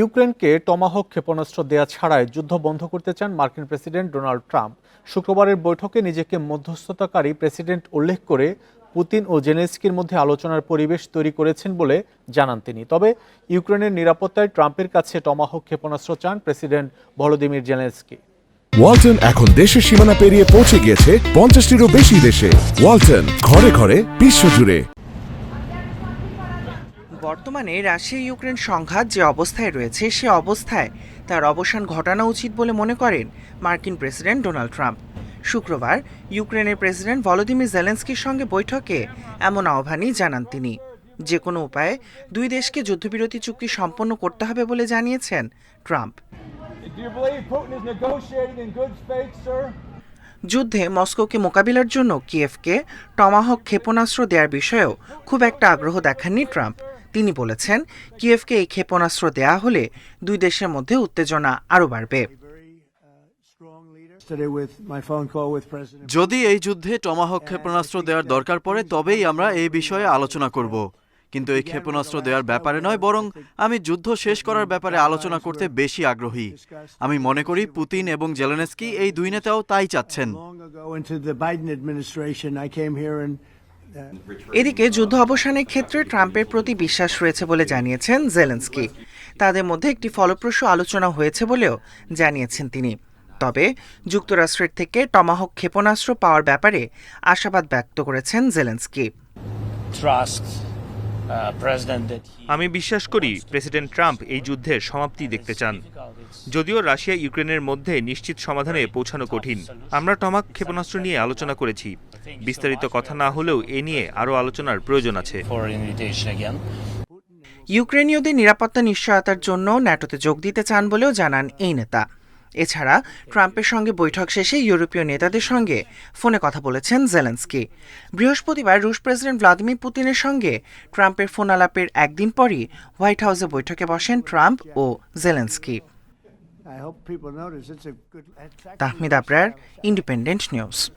ইউক্রেনকে টমাহক ক্ষেপণাস্ত্র দেয়া ছাড়াই যুদ্ধ বন্ধ করতে চান মার্কিন প্রেসিডেন্ট ডোনাল্ড ট্রাম্প। শুক্রবারের বৈঠকে নিজেকে মধ্যস্থতাকারী প্রেসিডেন্ট উল্লেখ করে পুতিন ও জেনেস্কির মধ্যে আলোচনার পরিবেশ তৈরি করেছেন বলে জানান তিনি। তবে ইউক্রেনের নিরাপত্তায় ট্রাম্পের কাছে টমাহক ক্ষেপণাস্ত্র চান প্রেসিডেন্ট ভলোদিমির জেলেন্সকি। ওয়ালটন এখন দেশের সীমানা পেরিয়ে পৌঁছে গিয়েছে পঞ্চাশটিরও বেশি দেশে। ওয়ালটন ঘরে ঘরে বিশ্বজুড়ে। বর্তমানে রাশিয়া ইউক্রেন সংঘাত যে অবস্থায় রয়েছে সে অবস্থায় তার অবসান ঘটানো উচিত বলে মনে করেন মার্কিন প্রেসিডেন্ট ডোনাল্ড ট্রাম্প। শুক্রবার ইউক্রেনের প্রেসিডেন্ট ভলোদিমির জেলেন্সকির সঙ্গে বৈঠকে এমন আহ্বানই জানান তিনি। যে কোনো উপায়ে দুই দেশকে যুদ্ধবিরতি চুক্তি সম্পন্ন করতে হবে বলে জানিয়েছেন ট্রাম্প? যুদ্ধে মস্কোকে মোকাবিলার জন্য কিয়েভকে টমাহক ক্ষেপণাস্ত্র দেওয়ার বিষয়েও খুব একটা আগ্রহ দেখাননি ট্রাম্প। তিনি বলেছেন কিয়েভকে এই ক্ষেপণাস্ত্র দেয়া হলে দুই দেশের মধ্যে উত্তেজনা আরও বাড়বে. যদি এই যুদ্ধে টমাহক ক্ষেপণাস্ত্র দেওয়ার দরকার পড়ে তবেই আমরা এই বিষয়ে আলোচনা করব। কিন্তু এই ক্ষেপণাস্ত্র দেওয়ার ব্যাপারে নয় বরং আমি যুদ্ধ শেষ করার ব্যাপারে আলোচনা করতে বেশি আগ্রহী। আমি মনে করি পুতিন এবং জেলেনস্কি এই দুই নেতাও তাই চাচ্ছেন। এদিকে যুদ্ধ অবসানের ক্ষেত্রে ট্রাম্পের প্রতি বিশ্বাস রয়েছে বলে জানিয়েছেন জেলেন্সকি। তাদের মধ্যে একটি ফলপ্রসূ আলোচনা হয়েছে বলেও জানিয়েছেন তিনি। তবে যুক্তরাষ্ট্রের থেকে টমাহক ক্ষেপণাস্ত্র পাওয়ার ব্যাপারে আশাবাদ ব্যক্ত করেছেন জেলেন্সকি। আমি বিশ্বাস করি প্রেসিডেন্ট ট্রাম্প এই যুদ্ধের সমাপ্তি দেখতে চান। যদিও রাশিয়া ইউক্রেনের মধ্যে নিশ্চিত সমাধানে পৌঁছানো কঠিন। আমরা টমাক ক্ষেপণাস্ত্র নিয়ে আলোচনা করেছি। বিস্তারিত কথা না হলেও এ নিয়ে আরও আলোচনার প্রয়োজন আছে। ইউক্রেনীয়দের নিরাপত্তা নিশ্চয়তার জন্য ন্যাটোতে যোগ দিতে চান বলেও জানান এই নেতা। এছাড়া ট্রাম্পের সঙ্গে বৈঠক শেষে ইউরোপীয় নেতাদের সঙ্গে ফোনে কথা বলেছেন জেলেন্সকি বৃহস্পতিবার রুশ প্রেসিডেন্ট ভ্লাদিমির পুতিনের সঙ্গে ট্রাম্পের ফোন আলাপের একদিন পরই হোয়াইট হাউসে বৈঠকে বসেন ট্রাম্প ও Zelensky. Tahmid Abrar independent news